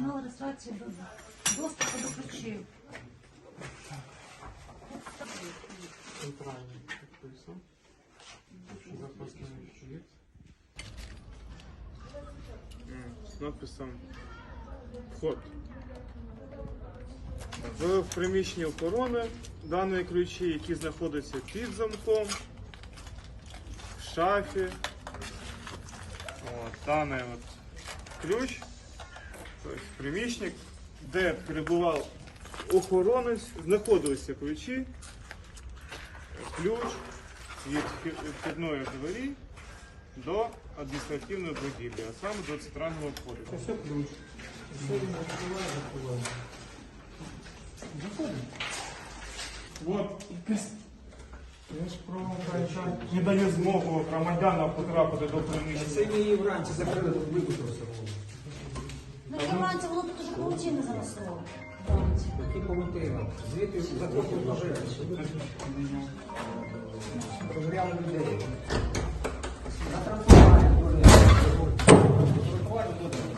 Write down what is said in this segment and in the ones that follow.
Канал реєстрації до доступу до ключів. Центральний підписав. Запасний вхід. З надписом Вход. В приміщенні охорони дані ключі, які знаходяться під замком, в шафі. От, даний от ключ, тобто приміщник, де перебував охоронець, знаходилися ключі, ключ від вхідної двері до адміністративної будівлі, а саме до центрального входу. Все ключ. Все він відкриває, закриває. Заходимо. От Я ж про не дає змогу громадянам потрапити до Це приміщення. ми її вранці закрили, тут вибухався. Ну, і вранці воно тут уже паутини занесло. Вранці. Які павутини. Звідти затрохи вложили. Розгряли людей. На тротуарі ходили. На тротуарі ходили.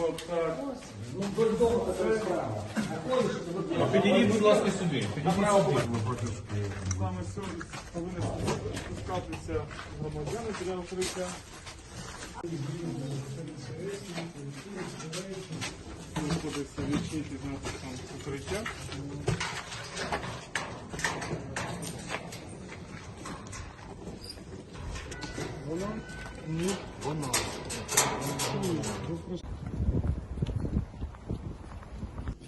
От так. Ну, вдоль дому така справа. А ходиш, то виходиш. Підійдіть, будь ласка, сюди. Направо Саме сьогодні повинні спускатися громадяни для укриття. Знаходиться лічити з написом укриття. Воно? Ні, воно.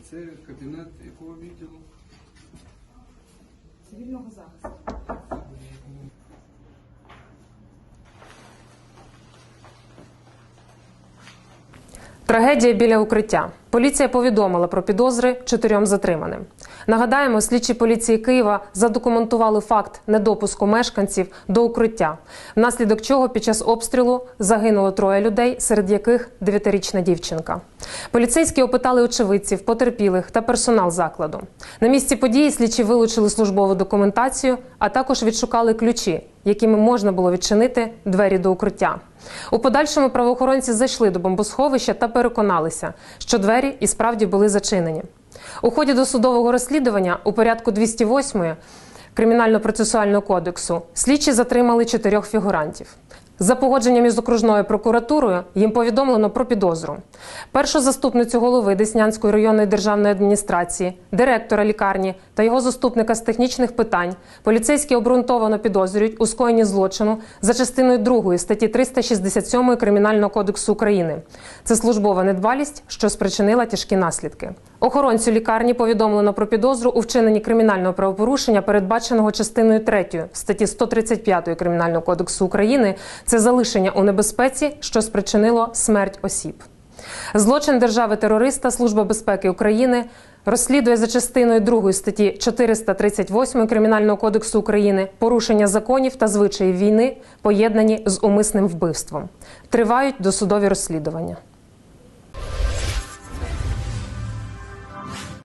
Це кабінет якого відділу? цивільного захисту. Трагедія біля укриття. Поліція повідомила про підозри чотирьом затриманим. Нагадаємо, слідчі поліції Києва задокументували факт недопуску мешканців до укриття, внаслідок чого під час обстрілу загинуло троє людей, серед яких дев'ятирічна дівчинка. Поліцейські опитали очевидців, потерпілих та персонал закладу. На місці події слідчі вилучили службову документацію, а також відшукали ключі, якими можна було відчинити двері до укриття. У подальшому правоохоронці зайшли до бомбосховища та переконалися, що двері і справді були зачинені. У ході досудового розслідування у порядку 208 Кримінально-процесуального кодексу слідчі затримали чотирьох фігурантів. За погодженням із окружною прокуратурою їм повідомлено про підозру. Першу заступницю голови Деснянської районної державної адміністрації, директора лікарні та його заступника з технічних питань поліцейські обґрунтовано підозрюють у скоєнні злочину за частиною 2 статті 367 Кримінального кодексу України. Це службова недбалість, що спричинила тяжкі наслідки. Охоронцю лікарні повідомлено про підозру у вчиненні кримінального правопорушення, передбаченого частиною 3 статті 135 Кримінального кодексу України. Це залишення у небезпеці, що спричинило смерть осіб. Злочин держави-терориста Служба безпеки України розслідує за частиною 2 статті 438 Кримінального кодексу України порушення законів та звичаїв війни, поєднані з умисним вбивством. Тривають досудові розслідування.